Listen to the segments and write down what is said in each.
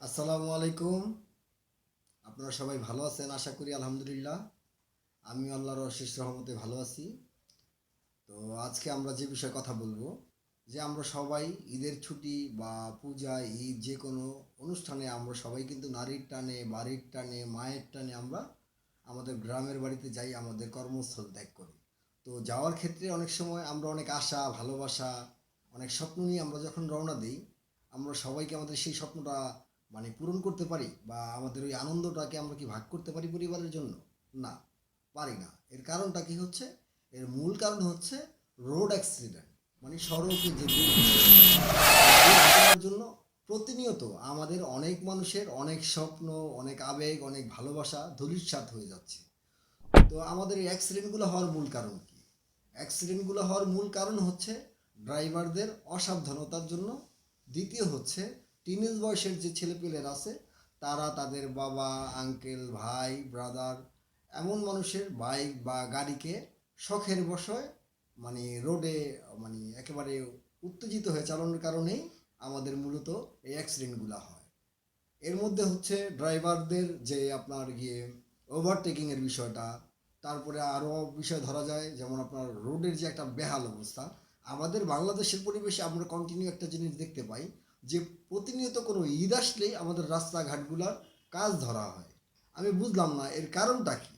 আসসালামু আলাইকুম। আপনারা সবাই ভালো আছেন? আশা করি আলহামদুলিল্লাহ। আমি আল্লাহর অশেষ রহমতে ভালো আছি। তো আজকে আমরা যে বিষয়ে কথা বলব, যে আমরা সবাই ঈদের ছুটি বা পূজা, ঈদ যে কোনো অনুষ্ঠানে আমরা সবাই কিন্তু নারীর টানে, বাড়ির টানে, মায়ের টানে আমরা আমাদের গ্রামের বাড়িতে যাই, আমাদের কর্মস্থল ত্যাগ করি। তো যাওয়ার ক্ষেত্রে অনেক সময় আমরা অনেক আশা, ভালোবাসা, অনেক স্বপ্ন নিয়ে আমরা যখন রওনা দিই আমরা সবাইকে আমাদের সেই স্বপ্নটা মানে পূরণ করতে পারি বা আমাদের ওই আনন্দটাকে আমরা কি ভাগ করতে পারি পরিবারের জন্য? না, পারি না। এর কারণটা কি হচ্ছে? এর মূল কারণ হচ্ছে রোড অ্যাক্সিডেন্ট। মানে সড়কে যে জন্য প্রতিনিয়ত আমাদের অনেক মানুষের অনেক স্বপ্ন, অনেক আবেগ, অনেক ভালোবাসা ধূলিসাৎ হয়ে যাচ্ছে। তো আমাদের এই অ্যাক্সিডেন্টগুলো হওয়ার মূল কারণ কি? অ্যাক্সিডেন্টগুলো হওয়ার মূল কারণ হচ্ছে ড্রাইভারদের অসাবধানতার জন্য দ্বিতীয় হচ্ছে টিনেজ বয়সের যে ছেলেপেলেরা আছে, তারা তাদের বাবা আঙ্কেল ভাই ব্রাদার এমন মানুষের বাইক বা গাড়িকে শখের বশয় মানে রোডে মানে একেবারে উত্তেজিত হয়ে চালানোর কারণেই আমাদের মূলত এই অ্যাক্সিডেন্টগুলো হয়। এর মধ্যে হচ্ছে ড্রাইভারদের যে আপনার গিয়ে ওভারটেকিংয়ের বিষয়টা, তারপরে আরও বিষয় ধরা যায়, যেমন আপনার রোডের যে একটা বেহাল অবস্থা আমাদের বাংলাদেশের পরিবেশে আমরা কন্টিনিউ একটা জিনিস দেখতে পাই যে প্রতিনিয়ত কোনো ঈদ আসলেই আমাদের রাস্তাঘাটগুলোর কাজ ধরা হয়। আমি বুঝলাম না, এর কারণটা কি?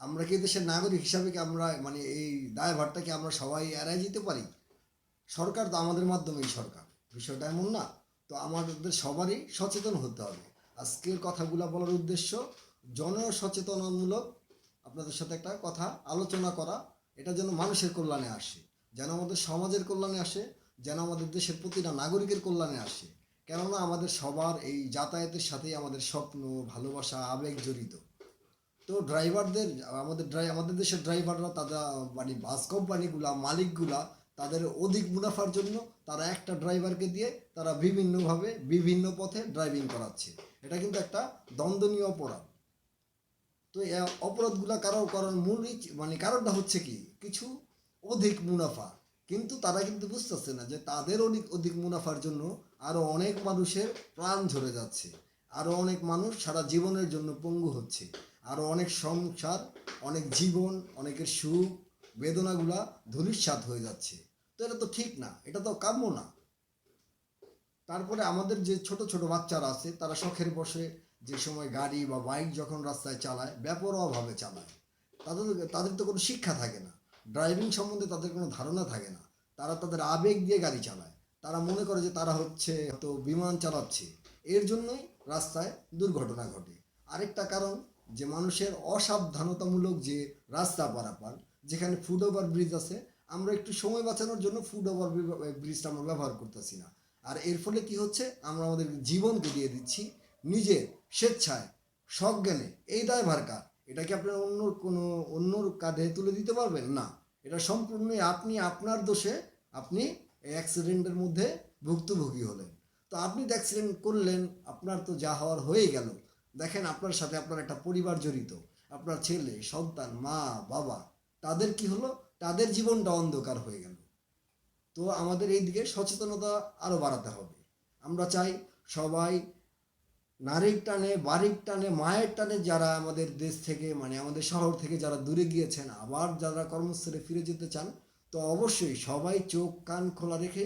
আমরা কি দেশের নাগরিক হিসাবে কি আমরা মানে এই দায়ভারটাকে আমরা সবাই এড়াই যেতে পারি? সরকার তো আমাদের মাধ্যমেই সরকার, বিষয়টা এমন না। তো আমাদের সবারই সচেতন হতে হবে। আজকের কথাগুলো বলার উদ্দেশ্য জন সচেতনামূলক আপনাদের সাথে একটা কথা আলোচনা করা, এটা যেন মানুষের কল্যাণে আসে। যেন আমাদের সমাজের কল্যাণে আসে, যেন আমাদের দেশের প্রতিটা নাগরিকের কল্যাণে আসে। কেননা আমাদের সবার এই যাতায়াতের সাথেই আমাদের স্বপ্ন, ভালোবাসা, আবেগ জড়িত। তো ড্রাইভারদের, আমাদের ড্রাই, আমাদের দেশের ড্রাইভাররা তারা মানে বাস কোম্পানিগুলা, মালিকগুলা, তাদের অধিক মুনাফার জন্য তারা একটা ড্রাইভারকে দিয়ে তারা বিভিন্নভাবে বিভিন্ন পথে ড্রাইভিং করাচ্ছে। এটা কিন্তু একটা দ্বন্দ্বনীয় অপরাধ। তো অপরাধগুলা কারও করার মূল মানে কারণটা হচ্ছে কি? কিছু অধিক মুনাফা। কিন্তু তারা কিন্তু বুঝতেছে না যে তাদের অনেক অধিক মুনাফার জন্য আরও অনেক মানুষের প্রাণ ঝরে যাচ্ছে। আরও অনেক মানুষ সারা জীবনের জন্য পঙ্গু হচ্ছে। আরও অনেক সংসার, অনেক জীবন, অনেকের সুখ, বেদনাগুলা ধূলিসাৎ হয়ে যাচ্ছে। তো এটা তো ঠিক না, এটা তো কাম্য না। তারপরে আমাদের যে ছোট ছোট বাচ্চারা আছে, তারা শখের বসে যে সময় গাড়ি বা বাইক যখন রাস্তায় চালায় ব্যাপরোয়াভাবে চালায়। তাদের তাদের তো কোনো শিক্ষা থাকে না। ড্রাইভিং সম্বন্ধে তাদের কোনো ধারণা থাকে না। তারা তাদের আবেগ দিয়ে গাড়ি চালায়। তারা মনে করে যে তারা হচ্ছে তো বিমান চালাচ্ছে। এর জন্যই রাস্তায় দুর্ঘটনা ঘটে। আরেকটা কারণ যে মানুষের অসাবধানতামূলক যে রাস্তা পারাপার, যেখানে ফুট ওভার ব্রিজ আছে, আমরা একটু সময় বাঁচানোর জন্য ফুট ওভার ব্রিজটা আমরা ব্যবহার করতেছি না। আর এর ফলে কি হচ্ছে? আমরা আমাদের জীবনকে দিয়ে দিচ্ছি নিজের স্বেচ্ছায়, সজ্ঞানে। এই দায়ভার কার এটা কি আপনার অন্য কোনো অন্যর কাঁধে তুলে দিতে পারবেন? না। এটা সম্পূর্ণই আপনি, আপনার দোষে আপনি অ্যাক্সিডেন্টের মধ্যে ভুক্তভোগী হলেন। তো আপনি তো অ্যাক্সিডেন্ট করলেন, আপনার তো যা হওয়ার হয়ে গেল। দেখেন, আপনার সাথে আপনার একটা পরিবার জড়িত। আপনার ছেলে, সন্তান, মা, বাবা, তাদের কি হলো? তাদের জীবনটা অন্ধকার হয়ে গেল। তো আমাদের এই দিকে সচেতনতা আরও বাড়াতে হবে। আমরা চাই সবাই নারীর টানে, বাড়ির টানে, মায়ের টানে যারা আমাদের দেশ থেকে মানে আমাদের শহর থেকে যারা দূরে গিয়েছেন, আবার যারা কর্মস্থলে ফিরে যেতে চান, তো অবশ্যই সবাই চোখ, কান খোলা রেখে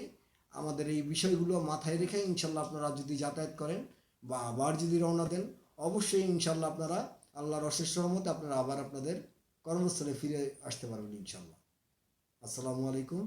আমাদের এই বিষয়গুলো মাথায় রেখে ইনশাল্লাহ আপনারা যদি যাতায়াত করেন বা আবার যদি রওনা দেন, অবশ্যই ইনশাল্লাহ আপনারা আল্লাহর অশেষ রহমতে আপনারা আবার আপনাদের কর্মস্থলে ফিরে আসতে পারবেন ইনশাল্লাহ। আসসালামু আলাইকুম।